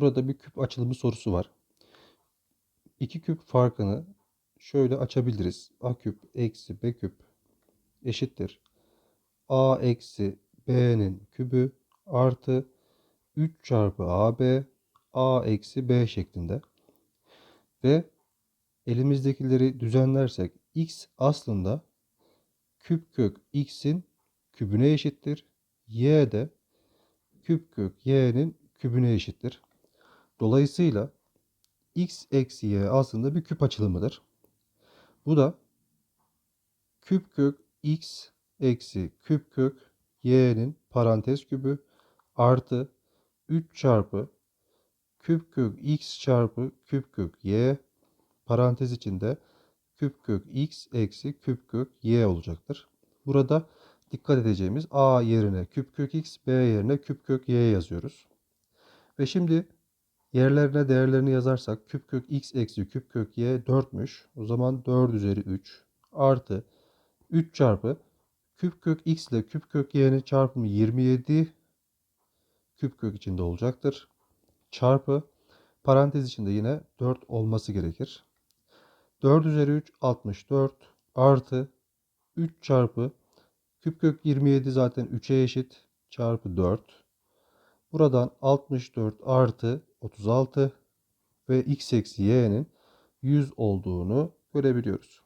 Burada bir küp açılımı sorusu var. İki küp farkını şöyle açabiliriz. A küp eksi B küp eşittir. A eksi B'nin kübü artı 3 çarpı AB A eksi B şeklinde. Ve elimizdekileri düzenlersek x aslında küp kök x'in kübüne eşittir. Y de küp kök y'nin kübüne eşittir. Dolayısıyla x eksi y aslında bir küp açılımıdır. Bu da küp kök x eksi küp kök y'nin parantez kübü artı 3 çarpı küp kök x çarpı küp kök y parantez içinde küp kök x eksi küp kök y olacaktır. Burada dikkat edeceğimiz a yerine küp kök x, b yerine küp kök y yazıyoruz. Ve şimdi yerlerine değerlerini yazarsak küp kök x eksi küp kök y 4'müş. O zaman 4 üzeri 3 artı 3 çarpı küp kök x ile küp kök y'nin çarpımı 27 küp kök içinde olacaktır. Çarpı parantez içinde yine 4 olması gerekir. 4 üzeri 3 64 artı 3 çarpı küp kök 27 zaten 3'e eşit çarpı 4. Buradan 64 artı 36 ve x eksi y'nin 100 olduğunu görebiliyoruz.